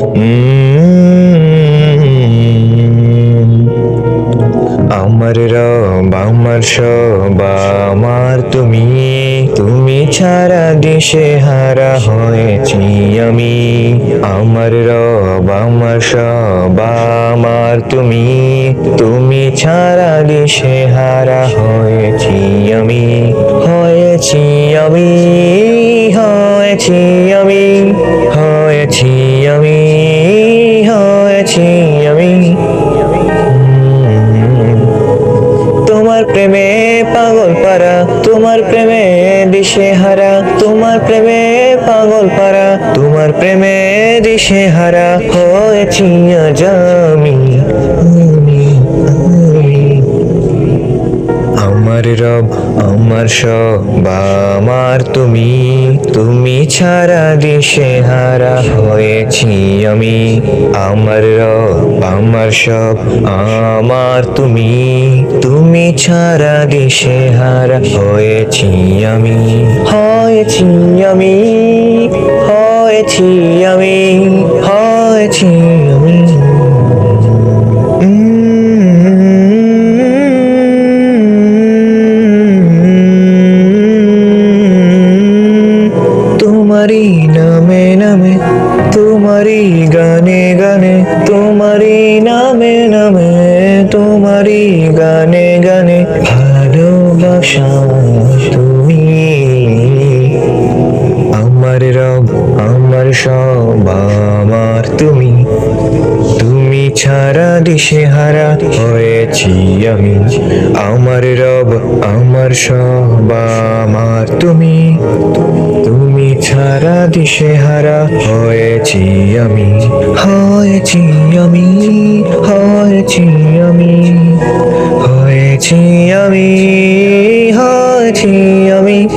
আমার রব, আমার সব, আমার তুমি। তুমি ছাড়া দেশে হারা হয়েছি আমি। আমার রব, আমার সব, আমার তুমি। তুমি ছাড়া দেশে হারা হয়েছি আমি। হয়েছি আমি হয়েছি আমি। হয়েছি আমি। তোমার প্রেমে পাগল পারা তোমার প্রেমে দিশে হারা তোমার প্রেমে পাগল পারা তোমার প্রেমে দিশে হারা হয়েছি আজ আমি, রব আমার সব আমার তুমি। তুমি ছাড়া দিশে হারা হয়েছি আমি। আমার রব, আমার সব, আমার তুমি। তুমি ছাড়া দিশে হারা হয়েছি আমি। হয়েছি আমি হয়েছি আমি, হয়েছি নামে নামে তোমারই গানে গানে তোমারই নামে নামে তোমারই গানে গানে ভালোবাসা তুমি ছাড়া দিশে হারা হয়েছি আমি। আমার রব, আমার সব, আমার তুমি। তুমি ছাড়া দিশে হারা হয়েছি আমি। হয়েছি আমি হয়েছি আমি। হয়েছি আমি হয়েছি আমি।